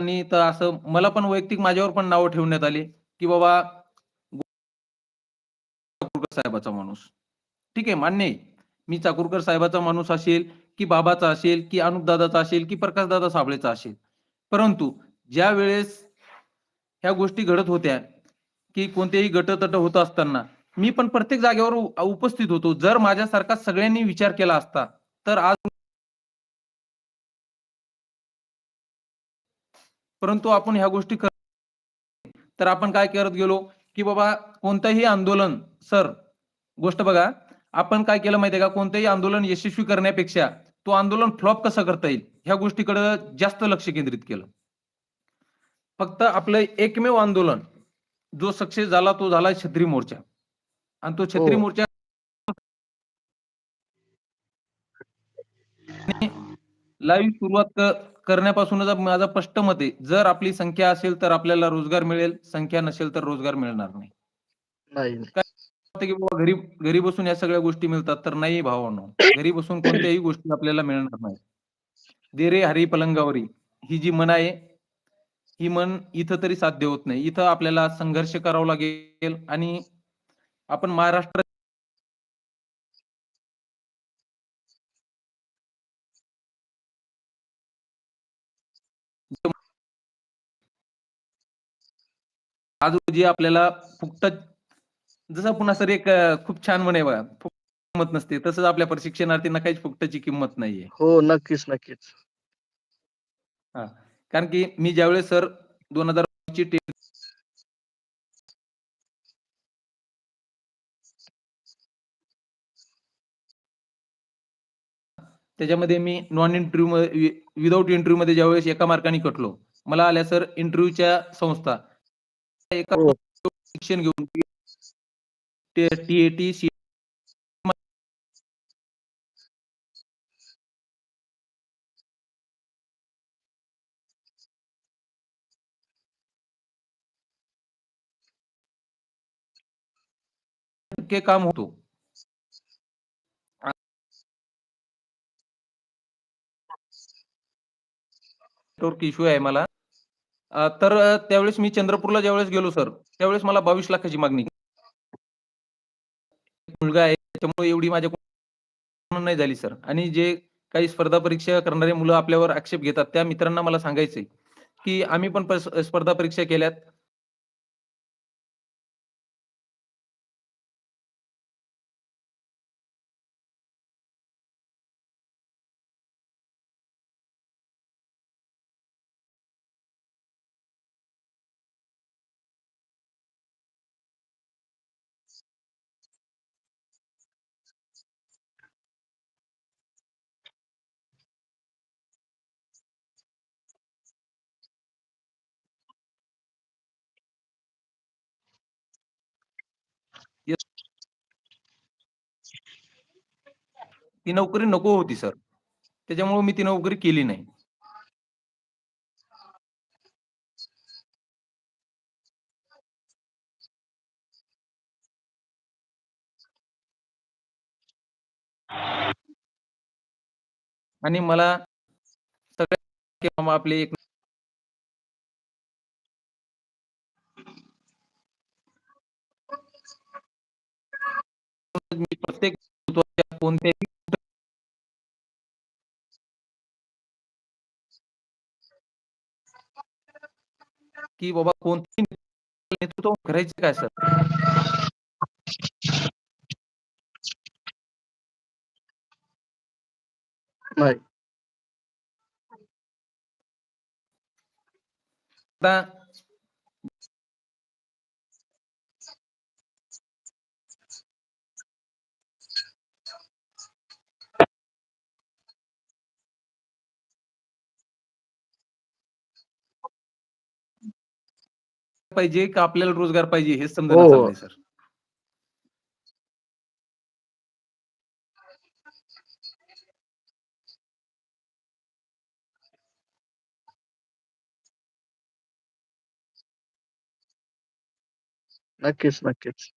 तर असं मला पण वैयक्तिक माझ्यावर पण नावं ठेवण्यात आली की बाबा चाकूरकर साहेबाचा माणूस. ठीक आहे मान्य आहे. मी चाकूरकर साहेबाचा माणूस असेल की बाबाचा असेल की अनुपदादाचा असेल की प्रकाशदादा साबळेचा असेल. परंतु ज्या वेळेस ह्या गोष्टी घडत होत्या की कोणतेही गटतट होत असताना मी पण प्रत्येक जागेवर उपस्थित होतो. जर माझ्यासारखा सगळ्यांनी विचार केला असता तर आज परंतु आपण ह्या गोष्टी कर तर आपण काय करत गेलो की बाबा कोणतंही आंदोलन सर गोष्ट बघा आपण काय केलं माहितीये का? कोणतंही आंदोलन यशस्वी करण्यापेक्षा तो आंदोलन फ्लॉप कसं करता येईल? ह्या गोष्टीकडे जास्त लक्ष केंद्रित केलं. फक्त आपलं एकमेव आंदोलन जो सक्सेस झाला तो झाला छत्री मोर्चा. आणि तो छत्री हो. मोर्चा लाईव्ह सुरुवात करण्यापासूनच माझं स्पष्ट मत आहे. जर आपली संख्या असेल तर आपल्याला रोजगार मिळेल. संख्या नसेल तर रोजगार मिळणार नाही. की बाबा घरी घरी बसून या सगळ्या गोष्टी मिळतात तर नाही भावानो घरी बसून कोणत्याही गोष्टी आपल्याला मिळणार नाही. दे रे हरी पलंगावरी. ही जी मन आहे ही मन इथं तरी साध्य होत नाही. इथं आपल्याला संघर्ष करावा लागेल आणि आपण महाराष्ट्र आज रोजी आपल्याला फुकट जसं पुन्हा सर एक खूप छान म्हणे बघा किंमत नसते तसंच आपल्या प्रशिक्षणार्थींना काहीच फुकटाची किंमत नाहीये. हो नक्कीच नक्कीच. हा कारण की मी ज्यावेळेस सर दोन हजार ची त्याच्यामध्ये मी नॉन इंटरव्ह्यू विदाऊट इंटरव्ह्यू मध्ये ज्यावेळेस एका मार्काने कटलो मला आल्या सर इंटरव्ह्यूच्या संस्था एका हो. शिक्षण घेऊन टीएटी सी टक्के काम होतो नेटवर्क इश्यू आहे मला तर त्यावेळेस मी चंद्रपूरला ज्यावेळेस गेलो सर त्यावेळेस मला बावीस लाखाची मागणी मुलगा आहे त्यामुळे एवढी माझ्या नाही झाली सर. आणि जे काही स्पर्धा परीक्षा करणारे मुलं आपल्यावर आक्षेप घेतात त्या मित्रांना मला सांगायचंय की आम्ही पण स्पर्धा परीक्षा केल्यात. ती नोकरी नको होती सर. त्याच्यामुळे मी ती नोकरी केली नाही. आणि मला सगळ्या आपले एक मी प्रत्येक कोणत्याही की बाबा कोणती नेतृत्व करायचे काय सर? नाही. पाहिजे का आपल्याला रोज़गार पाहिजे हेच समजा हो. सर नक्कीच नक्कीच